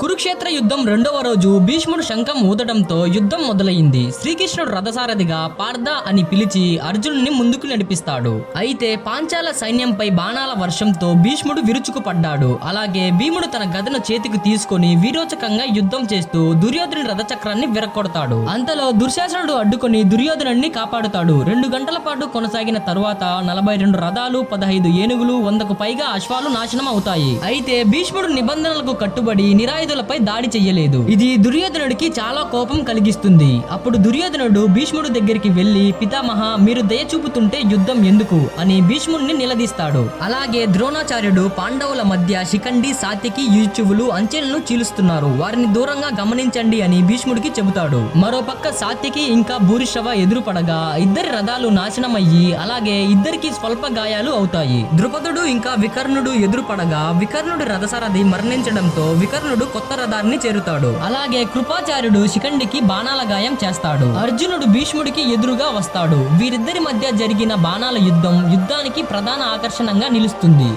కురుక్షేత్ర యుద్ధం రెండవ రోజు భీష్ముడు శంఖం ఊదడంతో యుద్ధం మొదలైంది. శ్రీకృష్ణుడు రథసారథిగా పార్థ అని పిలిచి అర్జునుడిని ముందుకు నడిపిస్తాడు. అయితే పాంచాల సైన్యంపై బాణాల వర్షంతో భీష్ముడు విరుచుకుపడ్డాడు. అలాగే భీముడు తన గదను చేతికి తీసుకొని వీరోచకంగా యుద్ధం చేస్తూ దుర్యోధను రథచక్రాన్ని విరక్కొడతాడు. అంతలో దుర్శాసనుడు అడ్డుకొని దుర్యోధనుడిని కాపాడుతాడు. రెండు గంటల పాటు కొనసాగిన తరువాత నలభై రెండు రథాలు పదహైదు ఏనుగులు వందకు పైగా అశ్వాలు నాశనం అవుతాయి అయితే భీష్ముడు నిబంధనలకు కట్టుబడి నిరాయుధులపై దాడి చెయ్యలేదు. ఇది దుర్యోధనుడికి చాలా కోపం కలిగిస్తుంది. అప్పుడు దుర్యోధనుడు భీష్ముడు దగ్గరికి వెళ్ళి పితామహ మీరు దయ చూపుతుంటే యుద్ధం ఎందుకు? అని భీష్ముడిని నిలదీస్తాడు. అలాగే ద్రోణాచార్యుడు పాండవుల మధ్య శిఖండి సాత్యకి యూచువులు అంచెలను చీలుస్తున్నారు. వారిని దూరంగా గమనించండి అని భీష్ముడికి చెబుతాడు. మరోపక్క సాత్యకి ఇంకా భూరిషవ ఎదురుపడగా ఇద్దరి రథాలు నాశనమయ్యి అలాగే ఇద్దరికి స్వల్ప గాయాలు అవుతాయి. ద్రుపదుడు ఇంకా వికర్ణుడు ఎదురుపడగా వికర్ణుడి రథసారథి మరణించడంతో వికర్ణుడు కొత్త రథాన్ని చేరుతాడు. అలాగే కృపాచార్యుడు శిఖండికి బాణాల గాయం చేస్తాడు. అర్జునుడు భీష్ముడికి ఎదురుగా వస్తాడు. వీరిద్దరి మధ్య జరిగిన బాణాల యుద్ధం యుద్ధానికి ప్రధాన ఆకర్షణంగా నిలుస్తుంది.